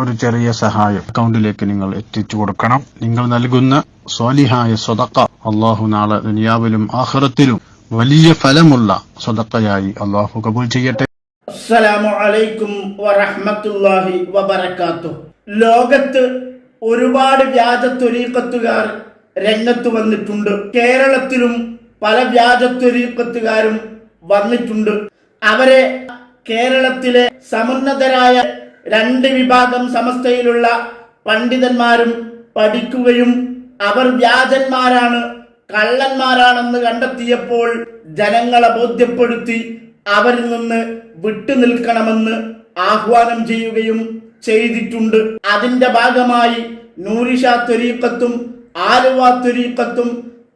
ഒരു ചെറിയ സഹായം. അക്കൗണ്ടിലേക്ക് നിങ്ങൾ എത്തിച്ചു കൊടുക്കണം. നിങ്ങൾ നൽകുന്ന സ്വാലിഹായ സ്വതക്ക അള്ളാഹു നാളെ ദുനിയാവിലും ആഹ്റത്തിലും വലിയ ഫലമുള്ള സ്വതക്കയായി അള്ളാഹു കബൂൽ ചെയ്യട്ടെ. അസ്സലാമു അലൈക്കും വറഹ്മത്തുള്ളാഹി ലോകത്ത് ഒരുപാട് വ്യാജ തൊലീക്കത്തുകാർ രംഗത്ത് വന്നിട്ടുണ്ട്. കേരളത്തിലും പല വ്യാജ തൊലീക്കത്തുകാരും വന്നിട്ടുണ്ട്. അവരെ കേരളത്തിലെ സമുന്നതരായ രണ്ട് വിഭാഗം സമസ്തയിലുള്ള പണ്ഡിതന്മാരും പഠിക്കുകയും അവർ വ്യാജന്മാരാണ് കള്ളന്മാരാണെന്ന് കണ്ടെത്തിയപ്പോൾ ജനങ്ങളെ ബോധ്യപ്പെടുത്തി അവരിൽ നിന്ന് വിട്ടുനിൽക്കണമെന്ന് ആഹ്വാനം ചെയ്യുകയും ചെയ്തിട്ടുണ്ട്. അതിന്റെ ഭാഗമായി നൂരിഷ ത്വരീക്കത്തും ആലുവ ത്വരീക്കത്തും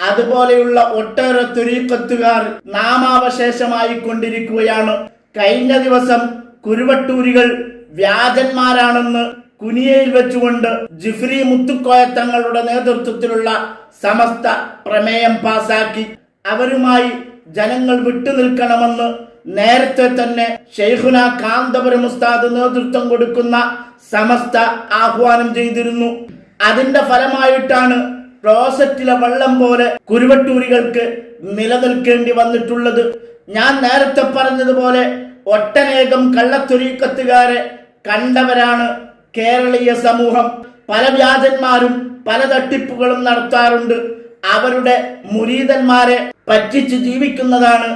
അതുപോലെയുള്ള ഒട്ടേറെ ത്വരീക്കത്തുകാർ നാമാവശേഷമായി കൊണ്ടിരിക്കുകയാണ് കഴിഞ്ഞ ദിവസം കുരുവട്ടൂരികൾ വ്യാജന്മാരാണെന്ന് കുനിയയിൽ വെച്ചുകൊണ്ട് ജിഫ്രി മുത്തുക്കോയ തങ്ങളുടെ നേതൃത്വത്തിലുള്ള സമസ്ത പ്രമേയം പാസാക്കി അവരുമായി ജനങ്ങൾ വിട്ടുനിൽക്കണമെന്ന് നേരത്തെ തന്നെ ഷെയ്ഖുന കാന്തപുരം ഉസ്താദ് നേതൃത്വം കൊടുക്കുന്ന സമസ്ത ആഹ്വാനം ചെയ്തിരുന്നു. അതിന്റെ ഫലമായിട്ടാണ് ക്ലോസറ്റിലെ വെള്ളം പോലെ കുരുവട്ടൂരികൾക്ക് നിലനിൽക്കേണ്ടി വന്നിട്ടുള്ളത്. ഞാൻ നേരത്തെ പറഞ്ഞതുപോലെ ഒട്ടനേകം കള്ളത്തൊരീക്കത്തുകാരെ കണ്ടവരാണ് കേരളീയ സമൂഹം. പല വ്യാജന്മാരും പല തട്ടിപ്പുകളും നടത്താറുണ്ട്. അവരുടെ മുരീതന്മാരെ പറ്റിച്ച് ജീവിക്കുന്നതാണ്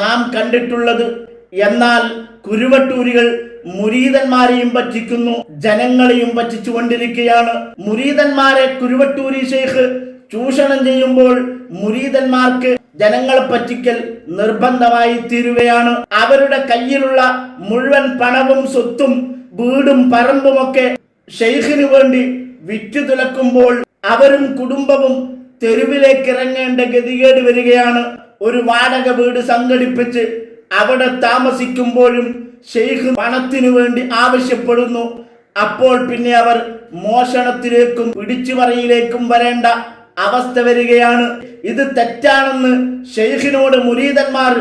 നാം കണ്ടിട്ടുള്ളത്. എന്നാൽ കുരുവട്ടൂരികൾ മുരീതന്മാരെയും പറ്റിക്കുന്നു. ജനങ്ങളെയും പറ്റിച്ചുകൊണ്ടിരിക്കുകയാണ് മുരീതന്മാരെ കുരുവട്ടൂരി ഷെയ്ഖ് ചൂഷണം ചെയ്യുമ്പോൾ മുരീതന്മാർക്ക് ജനങ്ങളെ പറ്റിക്കൽ നിർബന്ധമായി തീരുകയാണ് അവരുടെ കയ്യിലുള്ള മുഴുവൻ പണവും സ്വത്തും വീടും പറമ്പുമൊക്കെ ഷെയ്ഖിന് വേണ്ടി വിറ്റു തുലക്കുമ്പോൾ അവരും കുടുംബവും തെരുവിലേക്ക് ഇറങ്ങേണ്ട ഗതികേട് വരികയാണ്. ഒരു വാടക വീട് സംഘടിപ്പിച്ച് അവിടെ താമസിക്കുമ്പോഴും ഷെയ്ഖ് പണത്തിനു വേണ്ടി ആവശ്യപ്പെടുന്നു. അപ്പോൾ പിന്നെ അവർ മോഷണത്തിലേക്കും പിടിച്ചുപറിയിലേക്കും വരേണ്ട അവസ്ഥ വരികയാണ്. ഇത് തെറ്റാണെന്ന് ഷെയ്ഖിനോട് മുരീതന്മാർ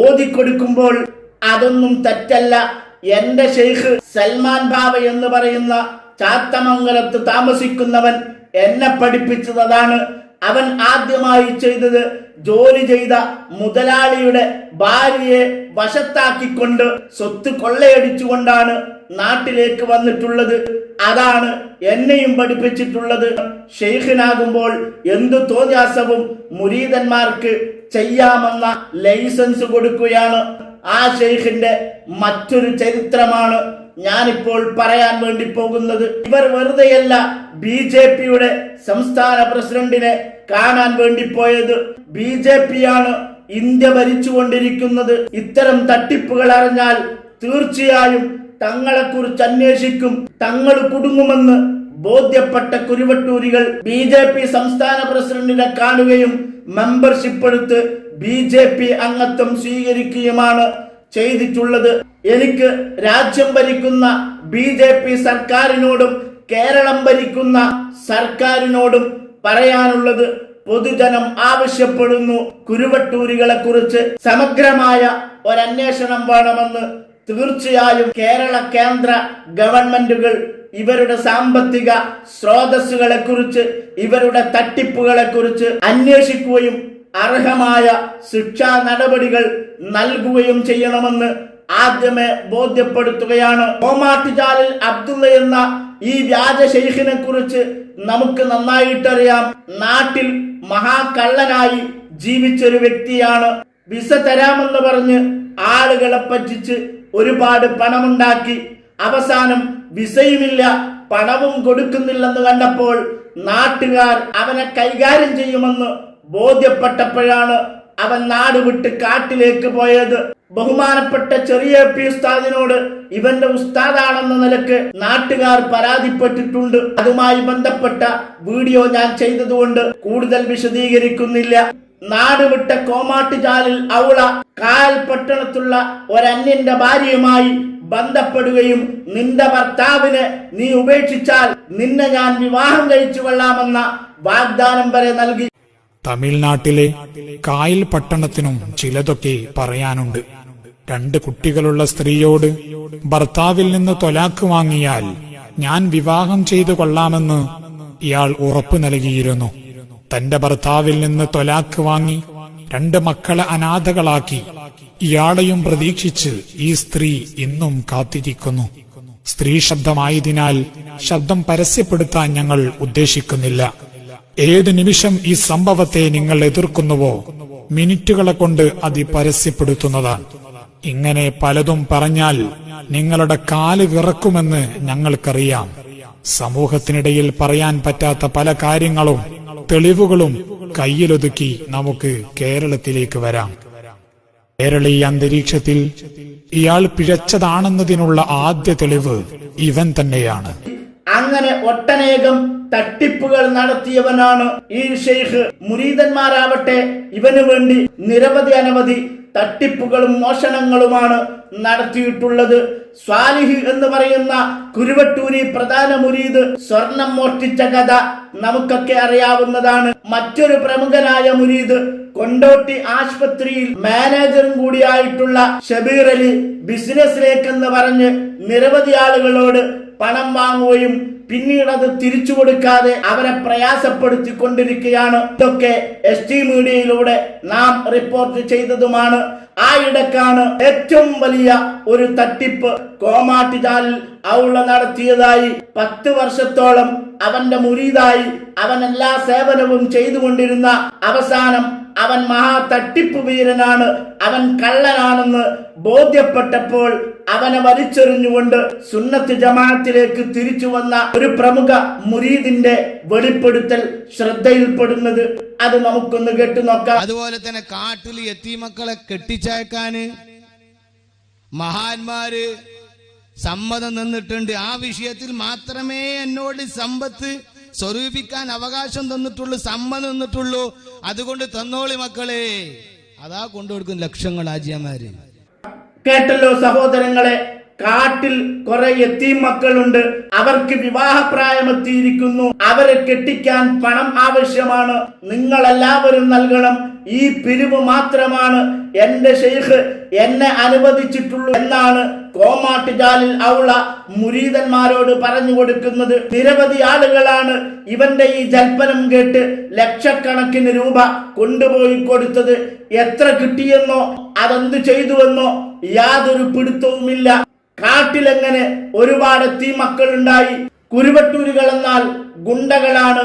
ഓതിക്കൊടുക്കുമ്പോൾ അതൊന്നും തെറ്റല്ല. എന്റെ ഷെയ്ഖ് സൽമാൻ ബാബ എന്ന് പറയുന്ന ചാത്തമംഗലത്ത് താമസിക്കുന്നവൻ എന്നെ പഠിപ്പിച്ചതാണ്. അവൻ ആദ്യമായി ചെയ്തത് ജോലി ചെയ്ത മുതലാളിയുടെ ഭാര്യയെ വശത്താക്കിക്കൊണ്ട് സ്വത്ത് കൊള്ളയടിച്ചുകൊണ്ടാണ് നാട്ടിലേക്ക് വന്നിട്ടുള്ളത്. അതാണ് എന്നെയും പഠിപ്പിച്ചിട്ടുള്ളത്. ഷെയ്ഖിനാകുമ്പോൾ എന്തു തോന്യാസവും മുരീതന്മാർക്ക് ചെയ്യാമെന്ന ലൈസൻസ് കൊടുക്കുകയാണ്. ആ ഷെയ്ഖിന്റെ മറ്റൊരു ചരിത്രമാണ് ഞാനിപ്പോൾ പറയാൻ വേണ്ടി പോകുന്നത്. ഇവർ വെറുതെയല്ല ബി ജെ പിയുടെ സംസ്ഥാന പ്രസിഡന്റിനെ കാണാൻ വേണ്ടി പോയത്. ബി ജെ പി ആണ് ഇന്ത്യ ഭരിച്ചുകൊണ്ടിരിക്കുന്നത്. ഇത്തരം തട്ടിപ്പുകൾ അറിഞ്ഞാൽ തീർച്ചയായും തങ്ങളെക്കുറിച്ച് അന്വേഷിക്കും. തങ്ങൾ കുടുങ്ങുമെന്ന് ബോധ്യപ്പെട്ട കുരുവട്ടൂരികൾ ബി ജെ പി സംസ്ഥാന പ്രസിഡന്റിനെ കാണുകയും മെമ്പർഷിപ്പ് എടുത്ത് ബി ജെ പി അംഗത്വം സ്വീകരിക്കുകയുമാണ് ചെയ്തിട്ടുള്ളത്. എനിക്ക് രാജ്യം ഭരിക്കുന്ന ബി ജെ പി സർക്കാരിനോടും കേരളം ഭരിക്കുന്ന സർക്കാരിനോടും പറയാനുള്ളത് പൊതുജനം ആവശ്യപ്പെടുന്നു. കുരുവട്ടൂരികളെ കുറിച്ച് സമഗ്രമായ ഒരന്വേഷണം വേണമെന്ന് തീർച്ചയായും കേരള കേന്ദ്ര ഗവൺമെന്റുകൾ ഇവരുടെ സാമ്പത്തിക സ്രോതസ്സുകളെ കുറിച്ച് ഇവരുടെ തട്ടിപ്പുകളെ കുറിച്ച് അന്വേഷിക്കുകയും അർഹമായ ശിക്ഷാ നടപടികൾ നൽകുകയും ചെയ്യണമെന്ന് ആദ്യമേ ബോധ്യപ്പെടുത്തുകയാണ്. ഓമാട്ടുചാലിൽ അബ്ദുള്ള എന്ന ഈ വ്യാജ ഷെയ്ഖിനെ കുറിച്ച് നമുക്ക് നന്നായിട്ടറിയാം. നാട്ടിൽ മഹാകള്ളനായി ജീവിച്ചൊരു വ്യക്തിയാണ്. വിസ തരാമെന്ന് പറഞ്ഞ് ആളുകളെ പറ്റിച്ച് ഒരുപാട് പണമുണ്ടാക്കി. അവസാനം വിസയുമില്ല പണവും കൊടുക്കുന്നില്ലെന്ന് കണ്ടപ്പോൾ നാട്ടുകാർ അവനെ കൈകാര്യം ചെയ്യുമെന്ന് ബോധ്യപ്പെട്ടപ്പോഴാണ് അവൻ നാട് വിട്ട് കാട്ടിലേക്ക് പോയത്. ബഹുമാനപ്പെട്ട ചെറിയ പി ഉസ്താദിനോട് ഇവന്റെ ഉസ്താദാണെന്ന നിലയ്ക്ക് നാട്ടുകാർ പരാതിപ്പെട്ടിട്ടുണ്ട്. അതുമായി ബന്ധപ്പെട്ട വീഡിയോ ഞാൻ ചെയ്തതുകൊണ്ട് കൂടുതൽ വിശദീകരിക്കുന്നില്ല. നാട് വിട്ട കോമാട്ടുചാലിൽ അവള കാൽ പട്ടണത്തുള്ള ഒരന്യന്റെ ഭാര്യയുമായി ബന്ധപ്പെടുകയും നിന്റെ ഭർത്താവിനെ നീ ഉപേക്ഷിച്ചാൽ നിന്നെ ഞാൻ വിവാഹം കഴിച്ചു കൊള്ളാമെന്ന വാഗ്ദാനം വരെ നൽകി. തമിഴ്നാട്ടിലെ കായൽ പട്ടണത്തിനും ചിലതൊക്കെ പറയാനുണ്ട്. രണ്ട് കുട്ടികളുള്ള സ്ത്രീയോട് ഭർത്താവിൽ നിന്ന് തൊലാക്ക് വാങ്ങിയാൽ ഞാൻ വിവാഹം ചെയ്തു കൊള്ളാമെന്ന് ഇയാൾ ഉറപ്പു നൽകിയിരുന്നു. തന്റെ ഭർത്താവിൽ നിന്ന് തൊലാക്ക് വാങ്ങി രണ്ട് മക്കളെ അനാഥകളാക്കി ഇയാളെയും പ്രതീക്ഷിച്ച് ഈ സ്ത്രീ ഇന്നും കാത്തിരിക്കുന്നു. സ്ത്രീ ശബ്ദമായതിനാൽ ശബ്ദം പരസ്യപ്പെടുത്താൻ ഞങ്ങൾ ഉദ്ദേശിക്കുന്നില്ല. ഏത് നിമിഷം ഈ സംഭവത്തെ നിങ്ങൾ എതിർക്കുന്നുവോ മിനിറ്റുകളെ കൊണ്ട് അത് പരസ്യപ്പെടുത്തുന്നതാണ്. ഇങ്ങനെ പലതും പറഞ്ഞാൽ നിങ്ങളുടെ കാൽ വിറക്കുമെന്ന് ഞങ്ങൾക്കറിയാം. സമൂഹത്തിനിടയിൽ പറയാൻ പറ്റാത്ത പല കാര്യങ്ങളും തെളിവുകളും കയ്യിലൊതുക്കി നമുക്ക് കേരളത്തിലേക്ക് വരാം. കേരളീയ അന്തരീക്ഷത്തിൽ ഇയാൾ പിഴച്ചതാണെന്നതിനുള്ള ആദ്യ തെളിവ് ഇവൻ തന്നെയാണ്. അങ്ങനെ ഒട്ടനേകം തട്ടിപ്പുകൾ നടത്തിയവനാണ് ഈ ഷെയ്ഖ്. മുരീതന്മാരാവട്ടെ ഇവന് വേണ്ടി നിരവധി അനവധി തട്ടിപ്പുകളും മോഷണങ്ങളുമാണ് നടത്തിയിട്ടുള്ളത്. സ്വാലിഹ് എന്ന് പറയുന്ന കുരുവട്ടൂരി പ്രധാന മുരീദ് സ്വർണം മോഷ്ടിച്ച കഥ നമുക്കൊക്കെ അറിയാവുന്നതാണ്. മറ്റൊരു പ്രമുഖനായ മുരീദ് കൊണ്ടോട്ടി ആശുപത്രിയിൽ മാനേജറും കൂടിയായിട്ടുള്ള ഷബീർ അലി ബിസിനസ്സിലേക്കെന്ന് പറഞ്ഞ് നിരവധി ആളുകളോട് പണം വാങ്ങുകയും പിന്നീട് അത് തിരിച്ചു കൊടുക്കാതെ അവരെ പ്രയാസപ്പെടുത്തിക്കൊണ്ടിരിക്കുകയാണ്. ഇതൊക്കെ എസ് ടി മീഡിയയിലൂടെ നാം റിപ്പോർട്ട് ചെയ്തതുമാണ്. ആ ഇടക്കാണ് ഏറ്റവും വലിയ ഒരു തട്ടിപ്പ്. കോമാട്ടിതാലിൽ ഔള നടത്തിയതായി പത്ത് വർഷത്തോളം അവന്റെ മുരീതായി അവൻ എല്ലാ സേവനവും ചെയ്തുകൊണ്ടിരുന്ന അവസാനം അവൻ മഹാ തട്ടിപ്പ് വീരനാണ്. അവൻ കള്ളനാണെന്ന് ബോധ്യപ്പെട്ടപ്പോൾ അവനെ വലിച്ചെറിഞ്ഞുകൊണ്ട് സുന്നത്ത് ജമാഅത്തിലേക്ക് തിരിച്ചു വന്ന ഒരു പ്രമുഖ മുരീദിന്റെ വെളിപ്പെടുത്തൽ ശ്രദ്ധയിൽപ്പെടുന്നത് അത് നമുക്കൊന്ന് കേട്ടു നോക്കാം. അതുപോലെ തന്നെ കാട്ടിൽ എത്തിമക്കളെ കെട്ടിച്ചേക്കാന് മഹാന്മാര് സമ്മതം നിന്നിട്ടുണ്ട് ആ വിഷയത്തിൽ മാത്രമേ എന്നോട് സമ്പത്ത് സ്വരൂപിക്കാൻ അവകാശം തന്നിട്ടുള്ളൂ സമ്മതം നിന്നിട്ടുള്ളൂ അതുകൊണ്ട് തന്നോളി മക്കളെ. അതാ കൊണ്ടുകൊടുക്കും ലക്ഷങ്ങൾ ആജിയമാര് കേട്ടല്ലോ സഹോദരങ്ങളെ. കാട്ടിൽ കുറെ എത്തീം മക്കളുണ്ട് അവർക്ക് വിവാഹപ്രായമെത്തിയിരിക്കുന്നു. അവരെ കെട്ടിക്കാൻ പണം ആവശ്യമാണ്. നിങ്ങൾ എല്ലാവരും നൽകണം. ഈ പിരിവ് മാത്രമാണ് എന്റെ ഷെയ്ഖ് എന്നെ അനുവദിച്ചിട്ടുള്ളൂ എന്നാണ് കോമാട്ടുജാലിൽ അവള മുരീതന്മാരോട് പറഞ്ഞു കൊടുക്കുന്നത്. നിരവധി ആളുകളാണ് ഇവന്റെ ഈ ജൽപ്പനം കേട്ട് ലക്ഷക്കണക്കിന് രൂപ കൊണ്ടുപോയി കൊടുത്തത്. എത്ര കിട്ടിയെന്നോ അതെന്ത് ചെയ്തുവെന്നോ യാതൊരു പിടുത്തവുമില്ല. കാട്ടിലെങ്ങനെ ഒരുപാട് തീ മക്കളുണ്ടായി കുരുവട്ടൂരുകൾ എന്നാൽ ഗുണ്ടകളാണ്.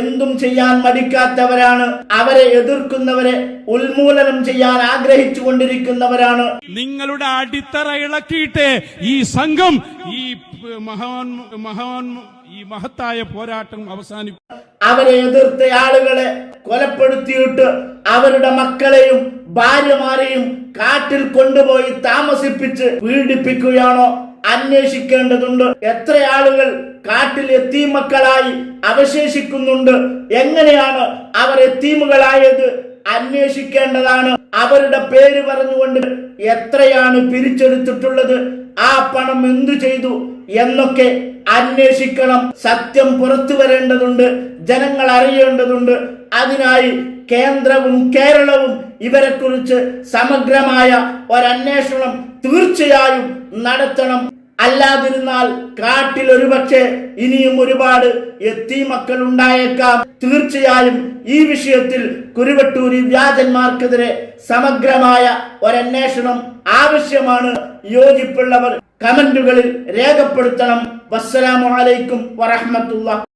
എന്തും ചെയ്യാൻ മടിക്കാത്തവരാണ്. അവരെ എതിർക്കുന്നവരെ ഉന്മൂലനം ചെയ്യാൻ ആഗ്രഹിച്ചു കൊണ്ടിരിക്കുന്നവരാണ് നിങ്ങളുടെ അടിത്തറ ഇളക്കിയിട്ട് ഈ സംഘം ഈ മഹാൻ മഹാൻ ഈ മഹത്തായ പോരാട്ടം അവസാനിപ്പിക്കും അവരെ എതിർത്ത ആളുകളെ കൊലപ്പെടുത്തിയിട്ട് അവരുടെ മക്കളെയും ഭാര്യമാരെയും കാട്ടിൽ കൊണ്ടുപോയി താമസിപ്പിച്ച് പീഡിപ്പിക്കുകയാണോ? അന്വേഷിക്കേണ്ടതുണ്ട്. എത്ര ആളുകൾ കാട്ടിൽ എത്തീമക്കളായി അവശേഷിക്കുന്നുണ്ട്? എങ്ങനെയാണ് അവർ എത്തീമുകളായത് അന്വേഷിക്കേണ്ടതാണ്? അവരുടെ പേര് പറഞ്ഞുകൊണ്ട് എത്രയാണ് പിരിച്ചെടുത്തിട്ടുള്ളത്? ആ പണം എന്തു ചെയ്തു? എന്നൊക്കെ അന്വേഷിക്കണം. സത്യം പുറത്തു വരേണ്ടതുണ്ട് ജനങ്ങൾ അറിയേണ്ടതുണ്ട്. അതിനായി കേന്ദ്രവും കേരളവും ഇവരെ കുറിച്ച് സമഗ്രമായ ഒരന്വേഷണം തീർച്ചയായും നടത്തണം. അല്ലാതിരുന്നാൽ കാട്ടിൽ ഒരുപക്ഷെ ഇനിയും ഒരുപാട് എത്തി മക്കൾ ഉണ്ടായേക്കാം തീർച്ചയായും ഈ വിഷയത്തിൽ കുരുവട്ടൂരി വ്യാജന്മാർക്കെതിരെ സമഗ്രമായ ഒരന്വേഷണം ആവശ്യമാണ്. യോജിപ്പുള്ളവർ കമന്റുകളിൽ രേഖപ്പെടുത്തണം. വസ്സലാമു അലൈക്കും വറഹ്മത്തുള്ളാഹി